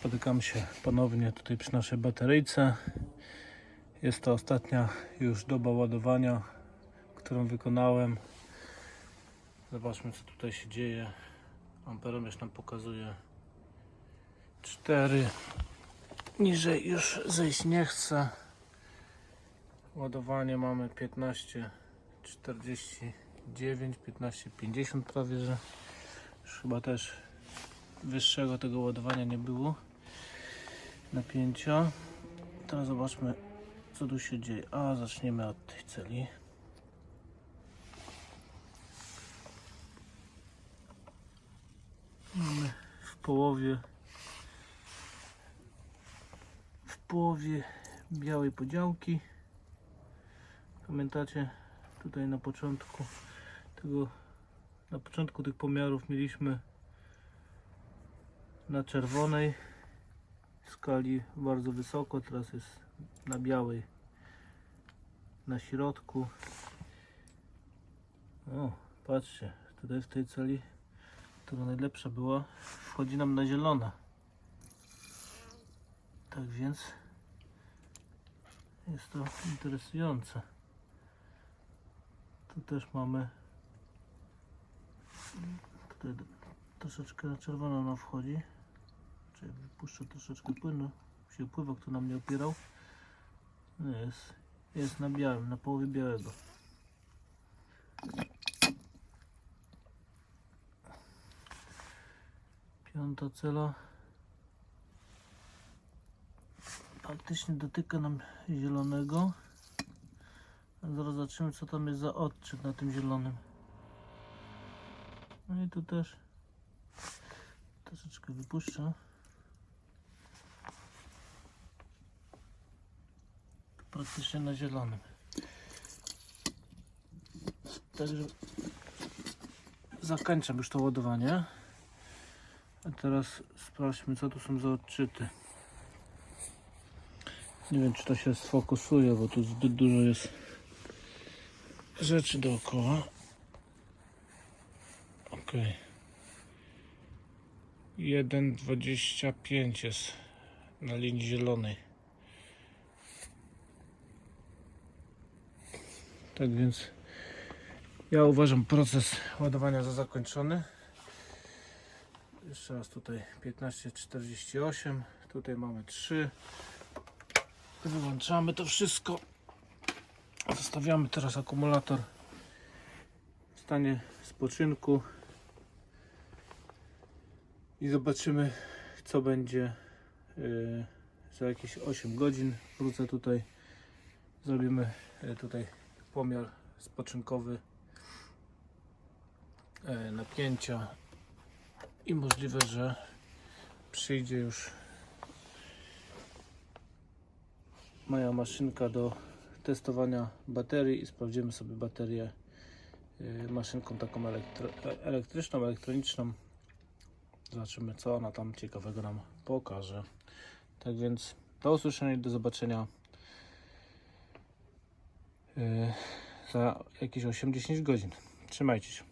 Spotykamy się ponownie tutaj przy naszej bateryjce. Jest to ostatnia już doba ładowania, którą wykonałem. Zobaczmy co tutaj się dzieje. Amperomierz nam pokazuje 4. Niżej już zejść nie chce. Ładowanie mamy 15 49 15 50 prawie że już chyba też wyższego tego ładowania nie było napięcia. Teraz zobaczmy co tu się dzieje. A zaczniemy od tej celi. Mamy w połowie w połowie białej podziałki. Pamiętacie tutaj na początku tego na początku tych pomiarów mieliśmy na czerwonej skali bardzo wysoko, teraz jest na białej na środku. O, patrzcie tutaj w tej celi która najlepsza była wchodzi nam na zielona. Tak więc jest to interesujące. Tu też mamy tutaj troszeczkę na czerwono nam wchodzi czyli wypuszczę troszeczkę płynu się pływak tu nam nie opierał no jest, jest na białym, na połowie białego piąta cela faktycznie dotyka nam zielonego zaraz zobaczymy co tam jest za odczyt na tym zielonym. No i tu też troszeczkę wypuszczę. Praktycznie na zielonym. Także zakończam już to ładowanie. A teraz sprawdźmy co tu są za odczyty. Nie wiem czy to się sfokusuje, bo tu zbyt dużo jest rzeczy dookoła. Ok. 1,25 jest na linii zielonej. Tak więc ja uważam proces ładowania za zakończony. Jeszcze raz tutaj 15,48. Tutaj mamy 3. Wyłączamy to wszystko. Zostawiamy teraz akumulator w stanie spoczynku i zobaczymy co będzie yy, za jakieś 8 godzin. Wrócę tutaj, zrobimy yy, tutaj pomiar spoczynkowy yy, napięcia i możliwe, że przyjdzie już moja maszynka do testowania baterii i sprawdzimy sobie baterię y, maszynką taką e- elektryczną, elektroniczną. Zobaczymy co ona tam ciekawego nam pokaże. Tak więc do usłyszenia i do zobaczenia za jakieś 8-10 godzin. Trzymajcie się.